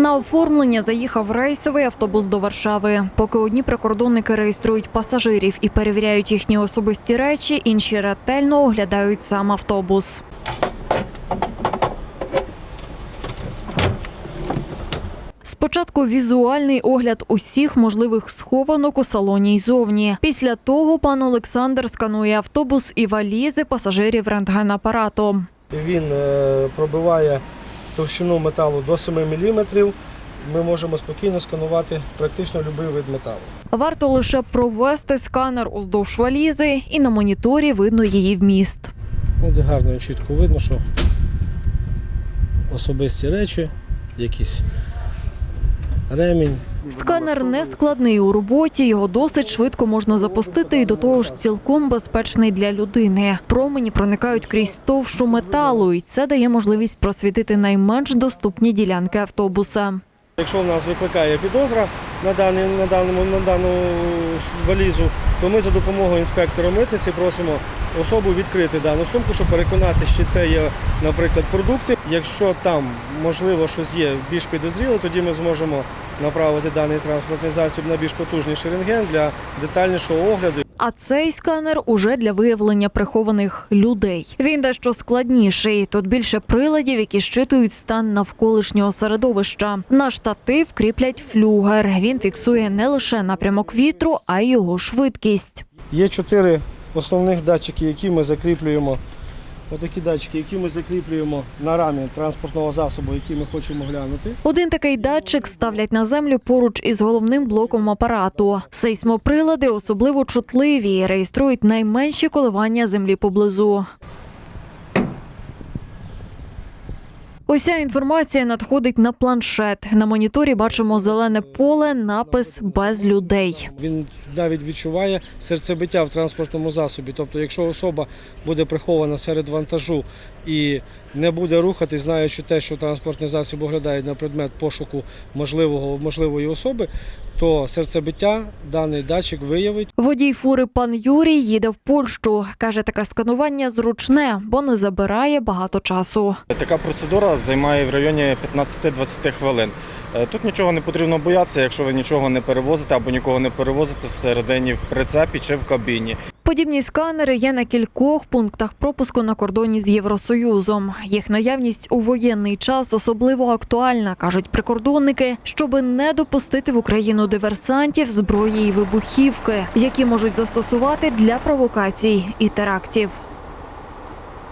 На оформлення заїхав рейсовий автобус до Варшави. Поки одні прикордонники реєструють пасажирів і перевіряють їхні особисті речі, інші ретельно оглядають сам автобус. Спочатку візуальний огляд усіх можливих схованок у салоні й зовні. Після того пан Олександр сканує автобус і валізи пасажирів рентгенапаратом. Він е, пробиває товщину металу до 7 мм. Ми можемо спокійно сканувати практично будь-який вид металу. Варто лише провести сканер уздовж валізи, і на моніторі видно її вміст. Ну, гарно і чітко видно, що особисті речі, якісь ремінь. Сканер не складний у роботі, його досить швидко можна запустити і до того ж цілком безпечний для людини. Промені проникають крізь товщу металу, і це дає можливість просвітити найменш доступні ділянки автобуса. Якщо в нас викликає підозра на, даний, на, даному, на дану валізу, то ми за допомогою інспектора митниці просимо особу відкрити дану сумку, щоб переконатися, чи це є, наприклад, продукти. Якщо там можливо щось є більш підозріле, тоді ми зможемо направити даний транспортний засіб на більш потужніший рентген для детальнішого огляду. А цей сканер уже для виявлення прихованих людей. Він дещо складніший. Тут більше приладів, які щитують стан навколишнього середовища. На штатив кріплять флюгер. Він фіксує не лише напрямок вітру, а й його швидкість. Є чотири основних датчики, які ми закріплюємо. Отакі датчики, які ми закріплюємо на рамі транспортного засобу, який ми хочемо глянути. Один такий датчик ставлять на землю поруч із головним блоком апарату. Сейсмоприлади особливо чутливі, реєструють найменші коливання землі поблизу. Уся інформація надходить на планшет. На моніторі бачимо зелене поле, напис без людей. Він навіть відчуває серцебиття в транспортному засобі. Тобто, якщо особа буде прихована серед вантажу і не буде рухатись, знаючи те, що транспортний засіб оглядає на предмет пошуку можливого можливої особи, то серцебиття даний датчик виявить. Водій фури пан Юрій їде в Польщу. Каже, таке сканування зручне, бо не забирає багато часу. Така процедура займає в районі 15-20 хвилин. Е, Тут нічого не потрібно боятися, якщо ви нічого не перевозите або нікого не перевозите всередині в прицепі чи в кабіні. Подібні сканери є на кількох пунктах пропуску на кордоні з Євросоюзом. Їх наявність у воєнний час особливо актуальна, кажуть прикордонники, щоби не допустити в Україну диверсантів, зброї і вибухівки, які можуть застосувати для провокацій і терактів.